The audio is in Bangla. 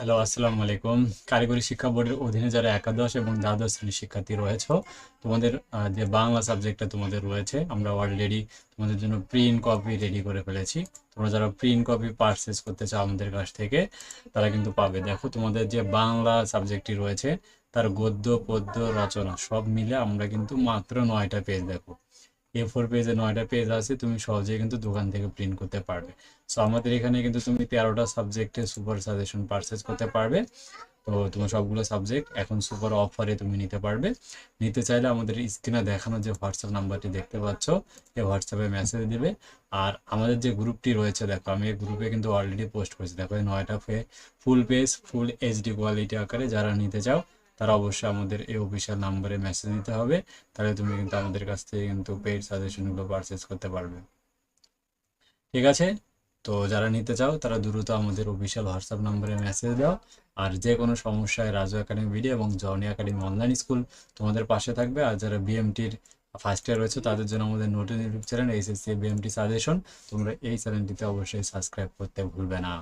হ্যালো, আসসালামু আলাইকুম। কারিগরি শিক্ষা বোর্ডের অধীনে যারা একাদশ এবং দ্বাদশ শ্রেণির শিক্ষার্থী রয়েছে, তোমাদের যে বাংলা সাবজেক্টটা তোমাদের রয়েছে, আমরা অলরেডি তোমাদের জন্য প্রিন্ট কপি রেডি করে ফেলেছি। তোমরা যারা প্রিন্ট কপি পারচেস করতে চাও আমাদের কাছ থেকে, তারা কিন্তু পাবে। দেখো, তোমাদের যে বাংলা সাবজেক্টটি রয়েছে, তার গদ্য, পদ্য, রচনা সব মিলে আমরা কিন্তু মাত্র নয়টা পেজ দেখো। এ ফোর পেজে নয়টা পেজ আছে, তুমি সহজেই কিন্তু দোকান থেকে প্রিন্ট করতে পারবে। সো আমাদের এখানে কিন্তু তুমি তেরোটা সাবজেক্টে সুপার সাজেশন পারচেস করতে পারবে। তো, তোমার সবগুলো সাবজেক্ট এখন সুপার অফারে তুমি নিতে পারবে। নিতে চাইলে আমাদের স্ক্রিনে দেখানো যে হোয়াটসঅ্যাপ নাম্বারটি দেখতে পাচ্ছ এই হোয়াটসঅ্যাপে মেসেজ দেবে। আর আমাদের যে গ্রুপটি রয়েছে, দেখো, আমি এই গ্রুপে কিন্তু অলরেডি পোস্ট করেছি। দেখো, এই নয়টা full page full HD quality আকারে যারা নিতে চাও তারা অবশ্যই আমাদের এই অফিসিয়াল নাম্বারে মেসেজ দিতে হবে। তাহলে তুমি কিন্তু আমাদের কাছ থেকে কিন্তু পেড সাজেশনগুলো পারচেস করতে পারবে। ঠিক আছে? তো যারা নিতে চাও, তারা দ্রুত আমাদের অফিসিয়াল হোয়াটসঅ্যাপ নম্বরে মেসেজ দাও। আর যে কোনো সমস্যায় রাজু একাডেমি ভিডিও এবং জনি একাডেমি অনলাইন স্কুল তোমাদের পাশে থাকবে। আর যারা বিএমটির ফার্স্ট ইয়ার রয়েছে, তাদের জন্য আমাদের নতুন চ্যানেল এইচএসসি বিএমটি সাজেশন তোমরা এই চ্যানেলটিতে অবশ্যই সাবস্ক্রাইব করতে ভুলবে না।